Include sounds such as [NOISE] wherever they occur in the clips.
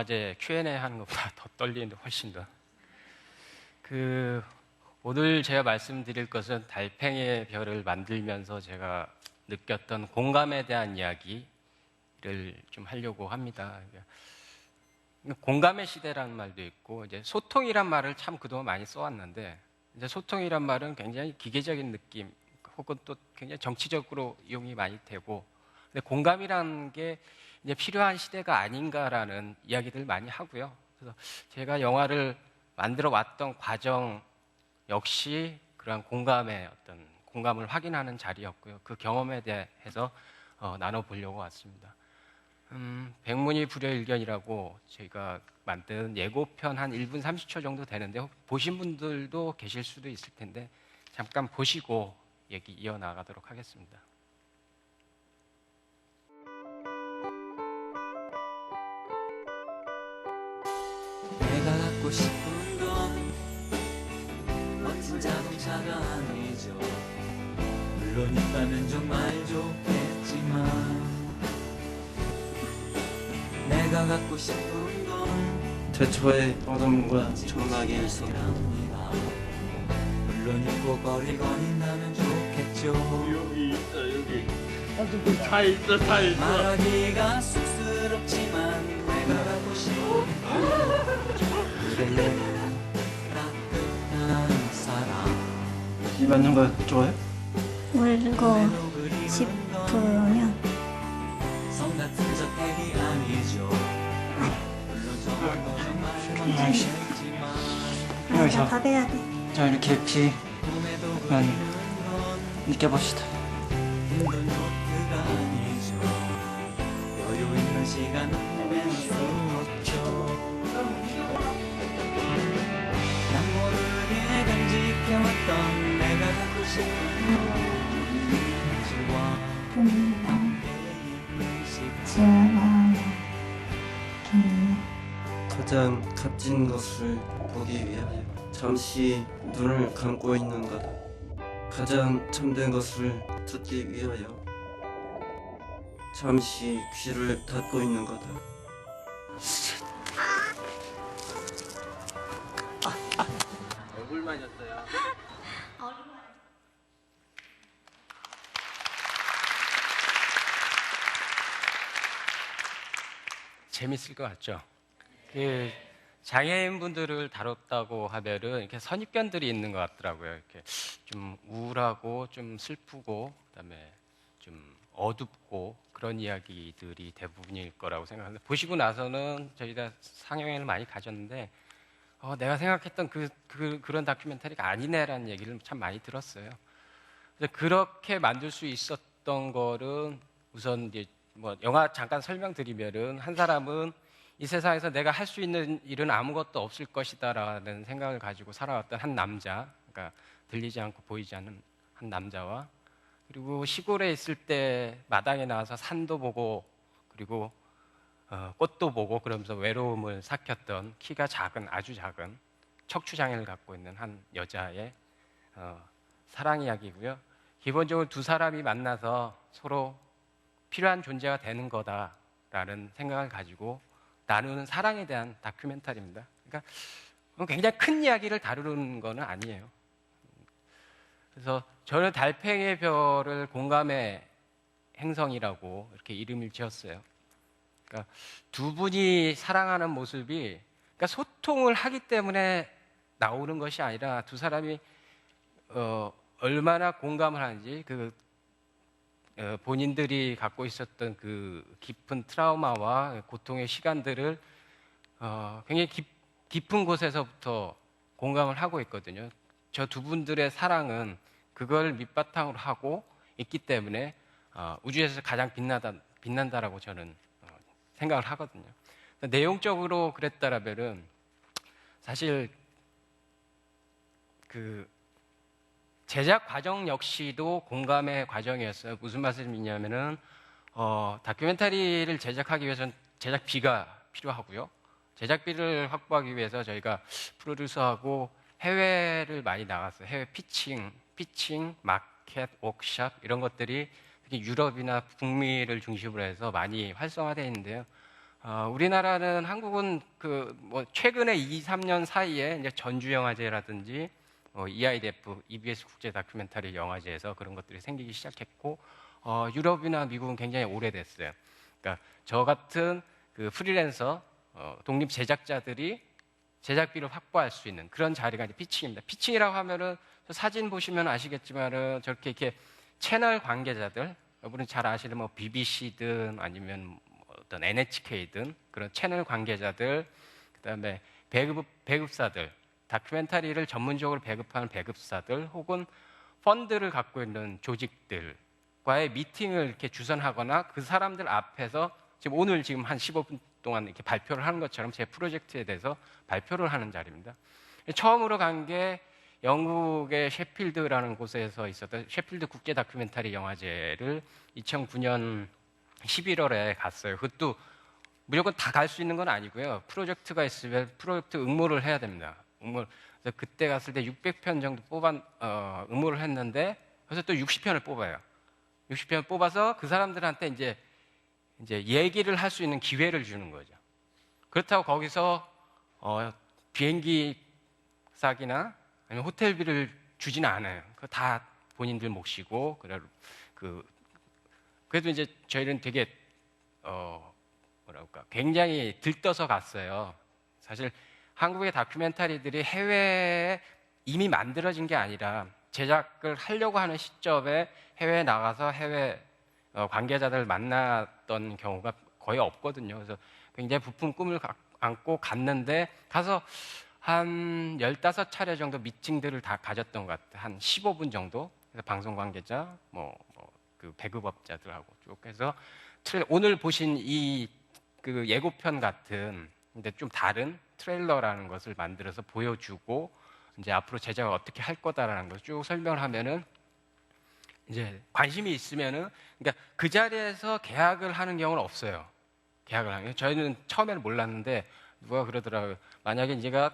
영화제 Q&A 하는 것보다 [LAUGHS] 더 떨리는데 훨씬 더. 그 오늘 제가 말씀드릴 것은 달팽이의 별을 만들면서 제가 느꼈던 공감에 대한 이야기를 좀 하려고 합니다. 공감의 시대라는 말도 있고 이제 소통이란 말을 참 그동안 많이 써왔는데 이제 소통이란 말은 굉장히 기계적인 느낌 혹은 또 굉장히 정치적으로 이용이 많이 되고 근데 공감이라는 게 이제 필요한 시대가 아닌가라는 이야기들 많이 하고요. 그래서 제가 영화를 만들어 왔던 과정 역시 그러한 공감의 어떤 공감을 확인하는 자리였고요. 그 경험에 대해서 어, 나눠보려고 왔습니다. 음, 백문이 불여일견이라고 저희가 만든 예고편 한 1분 30초 정도 되는데 보신 분들도 계실 수도 있을 텐데 잠깐 보시고 얘기 이어나가도록 하겠습니다. 갖고 싶은 건 멋진 자동차가 아니죠. 물론 있다면 정말 좋겠지만 내가 갖고 싶은 건 어둠과 전막이 있어 있습니다. 물론 있고 거리건 있다면 좋겠죠. 여기 있어 여기. 아주 다 있어 다 있어 말하기가 쑥스럽지만 내가 싶은 그대 따뜻한 이 맞는 거 좋아해? 울고 싶으면 성 같은 저택이 아니죠 물론 여기서. 나 밥 해야 돼. 자 이렇게 피 꿈에도 난 그리는 건 느껴봅시다 힘든 가장 값진 것을 보기 위하여 잠시 눈을 감고 있는 거다 가장 참된 것을 듣기 위하여 잠시 귀를 닫고 있는 거다 얼굴 맞았어요. 재밌을 것 같죠? 그 장애인 분들을 다뤘다고 하면은 이렇게 선입견들이 있는 것 같더라고요. 이렇게 좀 우울하고 좀 슬프고 그다음에 좀 어둡고 그런 이야기들이 대부분일 거라고 생각하는데 보시고 나서는 저희가 상영회를 많이 가졌는데 어, 내가 생각했던 그, 그, 그런 다큐멘터리가 아니네라는 얘기를 참 많이 들었어요. 그래서 그렇게 만들 수 있었던 거는 우선 이제 뭐 영화 잠깐 설명드리면은 한 사람은 이 세상에서 내가 할 수 있는 일은 아무것도 없을 것이다라는 생각을 가지고 살아왔던 한 남자, 그러니까 들리지 않고 보이지 않는 한 남자와 그리고 시골에 있을 때 마당에 나와서 산도 보고 그리고 어, 꽃도 보고 그러면서 외로움을 삭혔던 키가 작은 아주 작은 척추 장애를 갖고 있는 한 여자의 어, 사랑 이야기고요. 기본적으로 두 사람이 만나서 서로 필요한 존재가 되는 거다라는 생각을 가지고 나누는 사랑에 대한 다큐멘터리입니다. 그러니까 굉장히 큰 이야기를 다루는 거는 아니에요. 그래서 저는 달팽이의 별을 공감의 행성이라고 이렇게 이름을 지었어요. 그러니까 두 분이 사랑하는 모습이 그러니까 소통을 하기 때문에 나오는 것이 아니라 두 사람이 어, 얼마나 공감을 하는지 그 어, 본인들이 갖고 있었던 그 깊은 트라우마와 고통의 시간들을 어, 굉장히 깊, 깊은 곳에서부터 공감을 하고 있거든요. 저 두 분들의 사랑은 그걸 밑바탕으로 하고 있기 때문에 어, 우주에서 가장 빛나다, 빛난다라고 저는 어, 생각을 하거든요. 내용적으로 그랬다라면은 사실 그 제작 과정 역시도 공감의 과정이었어요. 무슨 말씀이냐면은 어, 다큐멘터리를 제작하기 위해서는 제작비가 필요하고요. 제작비를 확보하기 위해서 저희가 프로듀서하고 해외를 많이 나갔어요. 해외 피칭, 피칭, 마켓, 워크샵 이런 것들이 특히 유럽이나 북미를 중심으로 해서 많이 활성화되어 있는데요. 어, 우리나라는 한국은 그 뭐 최근에 2, 3년 사이에 이제 전주 영화제라든지 어, EIDF, EBS 국제 다큐멘터리 영화제에서 그런 것들이 생기기 시작했고 어, 유럽이나 미국은 굉장히 오래됐어요. 그러니까 저 같은 그 프리랜서 어, 독립 제작자들이 제작비를 확보할 수 있는 그런 자리가 이제 피칭입니다. 피칭이라고 하면은 저 사진 보시면 아시겠지만은 저렇게 이렇게 채널 관계자들 여러분은 잘 아시는 뭐 BBC든 아니면 뭐 어떤 NHK든 그런 채널 관계자들 그다음에 배급 배급사들 다큐멘터리를 전문적으로 배급하는 배급사들 혹은 펀드를 갖고 있는 조직들과의 미팅을 이렇게 주선하거나 그 사람들 앞에서 지금 오늘 지금 한 15분 동안 이렇게 발표를 하는 것처럼 제 프로젝트에 대해서 발표를 하는 자리입니다. 처음으로 간 게 영국의 셰필드라는 곳에서 있었던 셰필드 국제 다큐멘터리 영화제를 2009년 11월에 갔어요. 그것도 무조건 다 갈 수 있는 건 아니고요. 프로젝트가 있으면 프로젝트 응모를 해야 됩니다. 응모. 그래서 그때 갔을 때 600편 정도 뽑아 어, 응모를 했는데 그래서 또 60편을 뽑아요. 60편 뽑아서 그 사람들한테 이제 이제 얘기를 할 수 있는 기회를 주는 거죠. 그렇다고 거기서 어, 비행기 싸기나 아니면 호텔비를 주지는 않아요. 그거 다 본인들 몫이고 그래 그 그래도 이제 저희는 되게 어 뭐랄까 굉장히 들떠서 갔어요. 사실 한국의 다큐멘터리들이 해외에 이미 만들어진 게 아니라 제작을 하려고 하는 시점에 해외에 나가서 해외 어, 관계자들 만났던 경우가 거의 없거든요. 그래서 굉장히 부푼 꿈을 가- 안고 갔는데 가서 한 15차례 정도 미팅들을 다 가졌던 것 같아요. 한 15분 정도. 그래서 방송 관계자, 뭐, 뭐, 그 배급업자들하고 쭉 해서 오늘 보신 이 그 예고편 같은 근데 좀 다른 트레일러라는 것을 만들어서 보여주고 이제 앞으로 제작을 어떻게 할 거다라는 걸쭉 설명을 하면은 이제 관심이 있으면은 그러니까 그 자리에서 계약을 하는 경우는 없어요. 계약을 게 저희는 처음에는 몰랐는데 누가 그러더라고요. 만약에 네가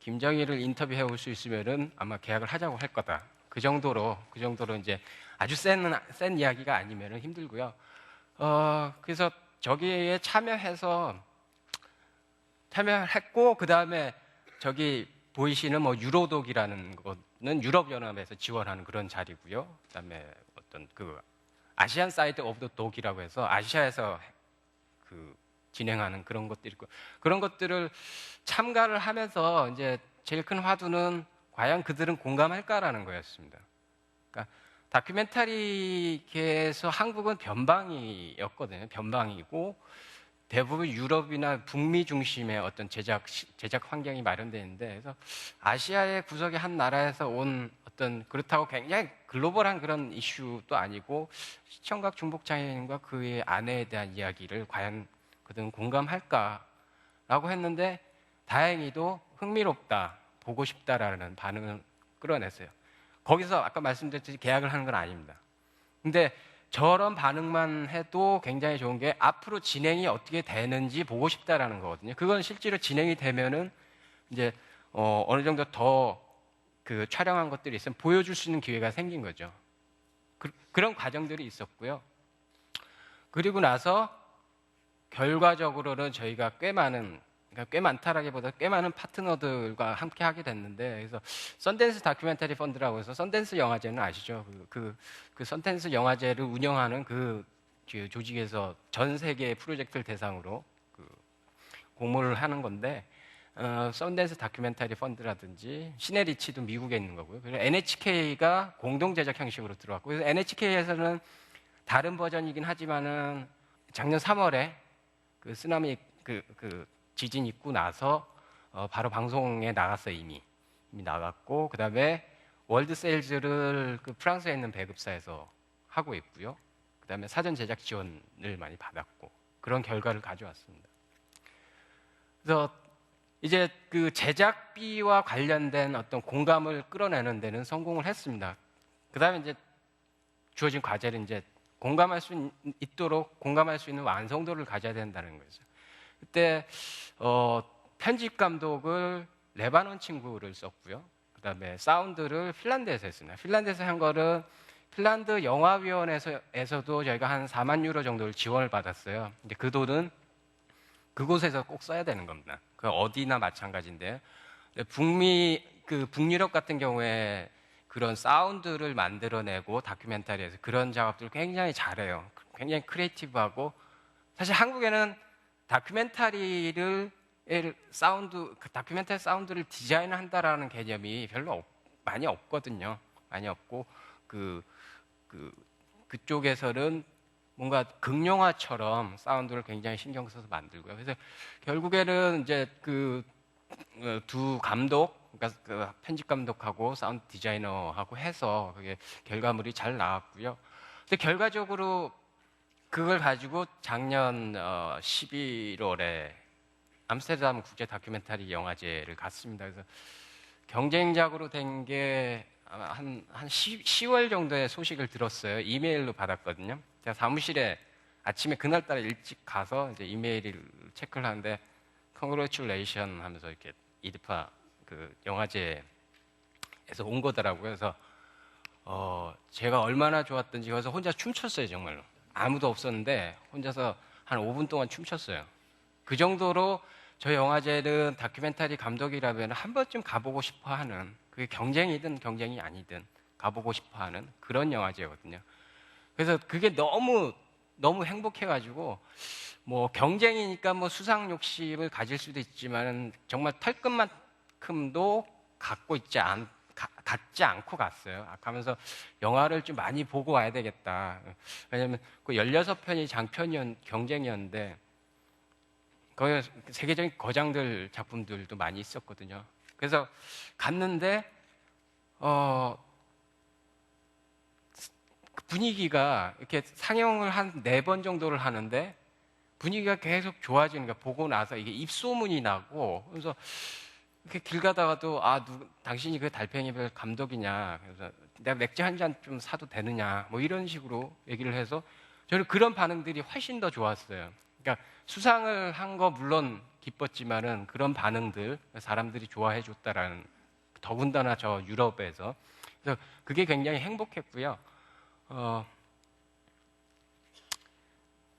김정일을 인터뷰해 올 수 있으면은 아마 계약을 하자고 할 거다. 그 정도로 그 정도로 이제 아주 센, 센 이야기가 아니면은 힘들고요. 어 그래서 저기에 참여해서 참여했고 그 다음에 저기 보이시는 뭐 유로독이라는 거는 유럽 연합에서 지원하는 그런 자리고요. 그다음에 어떤 그 아시안 사이드 오브 더 독이라고 해서 아시아에서 그 진행하는 그런 것들이 있고 그런 것들을 참가를 하면서 이제 제일 큰 화두는 과연 그들은 공감할까라는 거였습니다. 그러니까 다큐멘터리계에서 한국은 변방이었거든요. 변방이고 대부분 유럽이나 북미 중심의 어떤 제작 시- 제작 환경이 마련되어 있는데 그래서 아시아의 구석의 한 나라에서 온 어떤 그렇다고 굉장히 글로벌한 그런 이슈도 아니고 시청각 중복 장애인과 그의 아내에 대한 이야기를 과연 그들은 공감할까라고 했는데 다행히도 흥미롭다 보고 싶다라는 반응을 끌어냈어요. 거기서 아까 말씀드렸듯이 계약을 하는 건 아닙니다. 근데 저런 반응만 해도 굉장히 좋은 게 앞으로 진행이 어떻게 되는지 보고 싶다라는 거거든요. 그건 실제로 진행이 되면은 이제 어, 어느 정도 더 그 촬영한 것들이 있으면 보여줄 수 있는 기회가 생긴 거죠. 그, 그런 과정들이 있었고요. 그리고 나서 결과적으로는 저희가 꽤 많은 그러니까 꽤 많다라기보다 꽤 많은 파트너들과 함께 하게 됐는데 그래서 썬댄스 다큐멘터리 펀드라고 해서 썬댄스 영화제는 아시죠? 그, 그, 그 썬댄스 영화제를 운영하는 그, 그 조직에서 전 세계 프로젝트를 대상으로 그 공모를 하는 건데 어, 썬댄스 다큐멘터리 펀드라든지 시네리치도 미국에 있는 거고요. 그리고 NHK가 공동 제작 형식으로 들어왔고 그래서 NHK에서는 다른 버전이긴 하지만은 작년 3월에 그 쓰나미 그, 그 지진 있고 나서 어, 바로 방송에 나갔어요 이미 이미 나갔고 그 다음에 월드 세일즈를 그 프랑스에 있는 배급사에서 하고 있고요. 그 다음에 사전 제작 지원을 많이 받았고 그런 결과를 가져왔습니다. 그래서 이제 그 제작비와 관련된 어떤 공감을 끌어내는 데는 성공을 했습니다. 그 다음에 이제 주어진 과제는 이제 공감할 수 있- 있도록 공감할 수 있는 완성도를 가져야 된다는 거죠. 그때 어, 편집 감독을 레바논 친구를 썼고요. 그다음에 사운드를 핀란드에서 했습니다. 핀란드에서 한 거는 핀란드 영화위원회에서도 저희가 한 4만 유로 정도를 지원을 받았어요. 근데 그 돈은 그곳에서 꼭 써야 되는 겁니다. 그 어디나 마찬가지인데요. 북미 그 북유럽 같은 경우에 그런 사운드를 만들어내고 다큐멘터리에서 그런 작업들을 굉장히 잘해요. 굉장히 크리에이티브하고 사실 한국에는 다큐멘터리를 을 사운드 그 다큐멘터리 사운드를 디자인한다라는 개념이 별로 없- 많이 없거든요. 많이 없고 그, 그 그쪽에서는 뭔가 극영화처럼 사운드를 굉장히 신경 써서 만들고요. 그래서 결국에는 이제 그 두 감독, 그러니까 그 편집 감독하고 사운드 디자이너하고 해서 그게 결과물이 잘 나왔고요. 근데 결과적으로 그걸 가지고 작년 어, 11월에 암스테르담 국제 다큐멘터리 영화제를 갔습니다. 그래서 경쟁작으로 된 게 한, 한 10, 월 정도의 소식을 들었어요. 이메일로 받았거든요. 제가 사무실에 아침에 그날따라 일찍 가서 이제 이메일을 체크를 하는데 congratulation 하면서 이렇게 이드파 그 영화제에서 온 거더라고요. 그래서 어, 제가 얼마나 좋았던지 거기서 혼자 춤췄어요, 정말로. 아무도 없었는데 혼자서 한 5분 동안 춤췄어요. 그 정도로 저 영화제는 다큐멘터리 감독이라면 한 번쯤 가보고 싶어 하는 그게 경쟁이든 경쟁이 아니든 가보고 싶어 하는 그런 영화제거든요. 그래서 그게 너무 너무 행복해가지고 뭐 경쟁이니까 뭐 수상 욕심을 가질 수도 있지만 정말 털끝만큼도 갖고 있지 않 가- 갖지 않고 갔어요. 아, 가면서 영화를 좀 많이 보고 와야 되겠다. 왜냐하면 그 16편이 장편이었 경쟁이었는데 거기 세계적인 거장들 작품들도 많이 있었거든요. 그래서 갔는데 어그 분위기가 이렇게 상영을 한 네 번 정도를 하는데 분위기가 계속 좋아지는 거야. 보고 나서 이게 입소문이 나고 그래서 길 가다가도 아, 누, 당신이 그 달팽이별 감독이냐. 그래서 내가 맥주 한 잔 좀 사도 되느냐. 뭐 이런 식으로 얘기를 해서 저는 그런 반응들이 훨씬 더 좋았어요. 그러니까 수상을 한 거 물론 기뻤지만은 그런 반응들 사람들이 좋아해 줬다라는 더군다나 저 유럽에서 그래서 그게 굉장히 행복했고요. 어,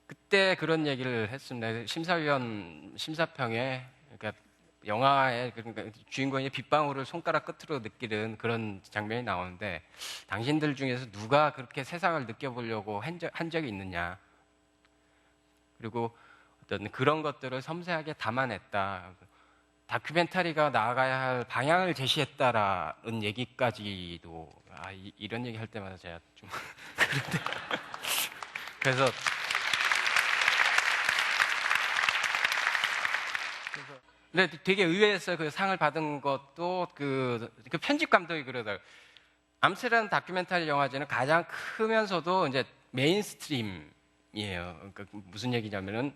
그때 그런 얘기를 했습니다. 심사위원 심사평에 영화의 그러니까 주인공이 빗방울을 손가락 끝으로 느끼는 그런 장면이 나오는데 당신들 중에서 누가 그렇게 세상을 느껴보려고 한, 적, 한 적이 있느냐? 그리고 어떤 그런 것들을 섬세하게 담아냈다. 다큐멘터리가 나아가야 할 방향을 제시했다라는 얘기까지도 아, 이, 런 얘기 할 때마다 제가 좀 [LAUGHS] 그런데 그래서 근데 되게 의외였어요. 그 상을 받은 것도 그, 그 편집 감독이 그러더라고요. 암스테르담 다큐멘터리 영화제는 가장 크면서도 이제 메인스트림이에요. 그러니까 무슨 얘기냐면은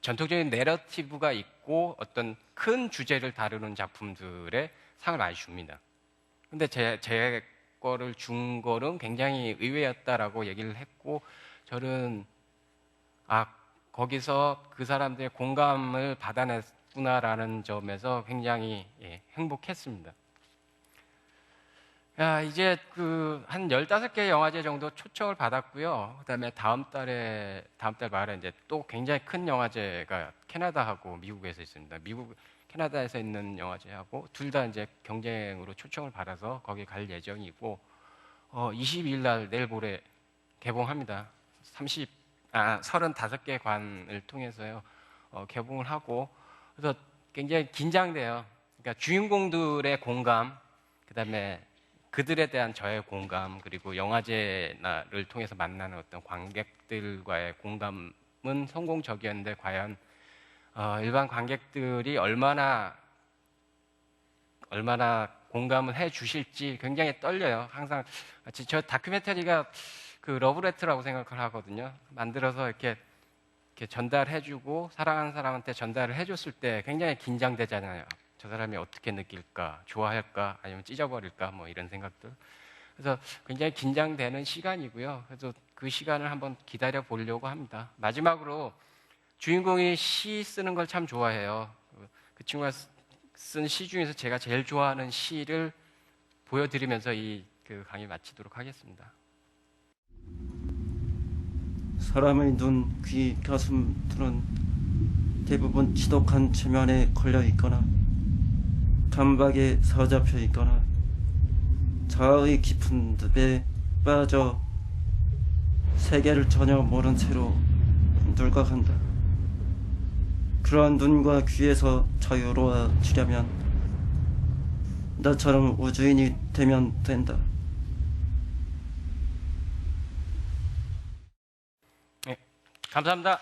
전통적인 내러티브가 있고 어떤 큰 주제를 다루는 작품들에 상을 많이 줍니다. 근데 제, 제 거를 준 거는 굉장히 의외였다라고 얘기를 했고 저는 아 거기서 그 사람들의 공감을 받아 냈구나라는 점에서 굉장히 예, 행복했습니다. 야, 이제 그 한 15개 영화제 정도 초청을 받았고요. 그다음에 다음 달에 다음 달 말에 이제 또 굉장히 큰 영화제가 캐나다하고 미국에서 있습니다. 미국 캐나다에서 있는 영화제하고 둘 다 이제 경쟁으로 초청을 받아서 거기 갈 예정이고 어 22일 날 내일 모레 개봉합니다. 30 아, 35개 관을 통해서요. 어, 개봉을 하고 그래서 굉장히 긴장돼요. 그러니까 주인공들의 공감, 그 다음에 그들에 대한 저의 공감 그리고 영화제를 통해서 만나는 어떤 관객들과의 공감은 성공적이었는데 과연 어, 일반 관객들이 얼마나 얼마나 공감을 해 주실지 굉장히 떨려요. 항상 저 다큐멘터리가 그 러브레터라고 생각을 하거든요. 만들어서 이렇게 이렇게 전달해주고 사랑하는 사람한테 전달을 해줬을 때 굉장히 긴장되잖아요. 저 사람이 어떻게 느낄까, 좋아할까, 아니면 찢어버릴까, 뭐 이런 생각들. 그래서 굉장히 긴장되는 시간이고요. 그래서 그 시간을 한번 기다려 보려고 합니다. 마지막으로 주인공이 시 쓰는 걸 참 좋아해요. 그 친구가 쓴 시 중에서 제가 제일 좋아하는 시를 보여드리면서 이 그 강의 마치도록 하겠습니다. 사람의 눈, 귀, 가슴, 들은 대부분 지독한 최면에 걸려 있거나 감박에 사로잡혀 있거나 자아의 깊은 늪에 빠져 세계를 전혀 모른 채로 늙어간다. 그러한 눈과 귀에서 자유로워지려면 나처럼 우주인이 되면 된다. 감사합니다.